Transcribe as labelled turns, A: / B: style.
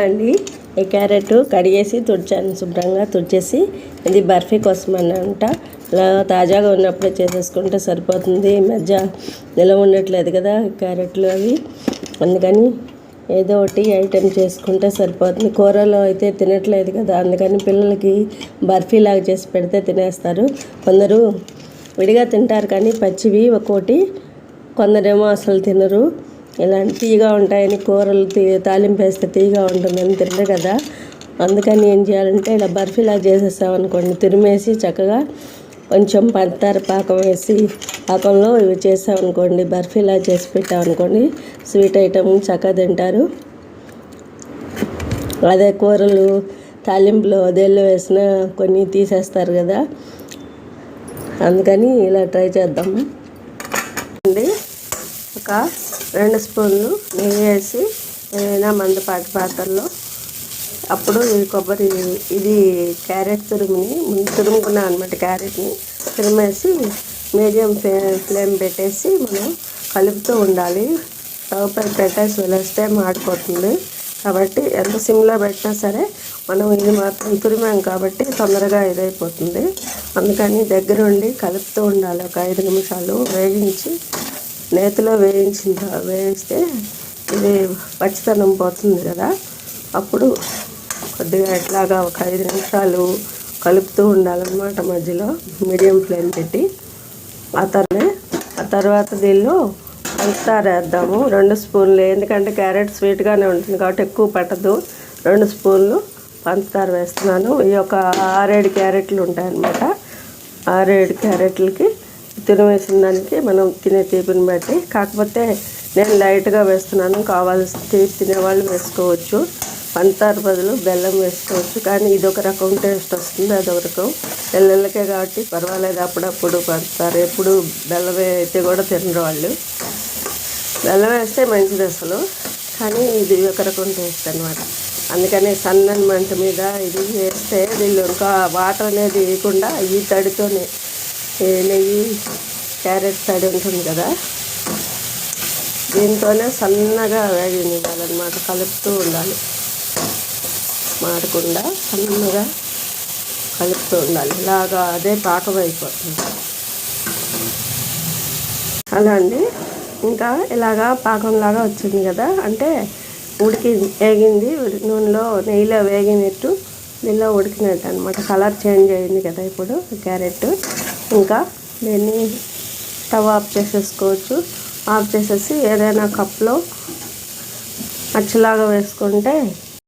A: అండి. ఈ క్యారెట్ కడిగేసి తుడిచాను శుభ్రంగా తుడిచేసి. ఇది బర్ఫీ కోసం అని అంట. ఇలా తాజాగా ఉన్నప్పుడే చేసేసుకుంటే సరిపోతుంది. ఈ మధ్య నిలవ ఉండట్లేదు కదా క్యారెట్లు అవి. అందుకని ఏదో ఒకటి ఐటెం చేసుకుంటే సరిపోతుంది. కూరలో అయితే తినట్లేదు కదా. అందుకని పిల్లలకి బర్ఫీ లాగా చేసి పెడితే తినేస్తారు. కొందరు విడిగా తింటారు కానీ పచ్చివి ఒక్కోటి కొందరేమో అసలు తినరు. ఇలాంటి తీగా ఉంటాయని కూరలు తీ తాలింపు వేస్తే తీగా ఉంటుందని తినరు కదా. అందుకని ఏం చేయాలంటే ఇలా బర్ఫీలా చేసేసామనుకోండి తురిమేసి చక్కగా కొంచెం పంచదార పాకం వేసి పాకంలో ఇవి చేసామనుకోండి బర్ఫీలా చేసి పెట్టామనుకోండి స్వీట్ ఐటమ్ చక్కగా తింటారు. అదే కూరలు తాలింపులో అదేళ్ళు వేసిన కొన్ని తీసేస్తారు కదా. అందుకని ఇలా ట్రై చేద్దాము. అండి ఒక రెండు స్పూన్లు నెయ్యి వేసి ఏదైనా మందపాటి పాత్రలో అప్పుడు ఈ కొబ్బరి ఇది క్యారెట్ తురుముని ముందు తురుముకున్నాం అనమాట క్యారెట్ని. తురిమేసి మీడియం ఫ్లే ఫ్లేమ్ పెట్టేసి మనం కలుపుతూ ఉండాలి. స్టవ్ పై పెట్టేసి వెళ్ళేస్తే మాడిపోతుంది. కాబట్టి ఎంత సిమ్లో పెట్టినా సరే మనం ఇది మాత్రం తురిమాం కాబట్టి తొందరగా ఇదైపోతుంది. అందుకని దగ్గరుండి కలుపుతూ ఉండాలి. ఒక ఐదు నిమిషాలు వేగించి నేతిలో వేయించిన వేయిస్తే ఇది పచ్చితనం పోతుంది కదా. అప్పుడు కొద్దిగా ఎట్లాగా ఒక ఐదు నిమిషాలు కలుపుతూ ఉండాలన్నమాట మధ్యలో మీడియం ఫ్లేమ్ పెట్టి. ఆ తర్వాత ఆ తర్వాత దీనిలో పంచదార వేద్దాము. రెండు స్పూన్లు ఎందుకంటే క్యారెట్ స్వీట్గానే ఉంటుంది కాబట్టి ఎక్కువ పట్టదు. రెండు స్పూన్లు పంచదార వేస్తున్నాను. ఈ యొక్క ఆరేడు క్యారెట్లు ఉంటాయన్నమాట. ఆరేడు క్యారెట్లకి తినవేసిన దానికి మనం తినే తీపిని బట్టి. కాకపోతే నేను లైట్గా వేస్తున్నాను. కావాల్సి తీపి తినేవాళ్ళు వేసుకోవచ్చు. పంచదార బదులు బెల్లం వేసుకోవచ్చు. కానీ ఇది ఒక రకం టేస్ట్ వస్తుంది. అదొక రకం. పిల్లలకే కాబట్టి పర్వాలేదు. అప్పుడప్పుడు పంచదార ఎప్పుడు బెల్లమే అయితే కూడా తినరు వాళ్ళు. బెల్లం వేస్తే మంచిది అసలు. కానీ ఇది ఒక రకం టేస్ట్ అనమాట అందుకని సన్నని మంట మీద ఇది వేస్తే వీళ్ళు ఇంకా వాటర్ అనేది వేయకుండా ఈ తడితోనే నెయ్యి క్యారెట్ తడి ఉంటుంది కదా? దీంతోనే సన్నగా వేగనివ్వాలన్నమాట కలుపుతూ ఉండాలి. మాడకుండా సన్నగా కలుపుతూ ఉండాలి. ఇలాగా అదే పాకం అయిపోతుంది. అలా అండి. ఇంకా ఇలాగా పాకంలాగా వచ్చింది కదా? అంటే ఉడికి వేగింది నూనెలో నెయ్యిలో వేగినట్టు దీనిలో ఉడికినట్టు అనమాట కలర్ చేంజ్ అయింది కదా ఇప్పుడు క్యారెట్. ఇంకా దీన్ని స్టవ్ ఆఫ్ చేసేసుకోవచ్చు. ఆఫ్ చేసేసి ఏదైనా కప్లో అచ్చులాగా వేసుకుంటే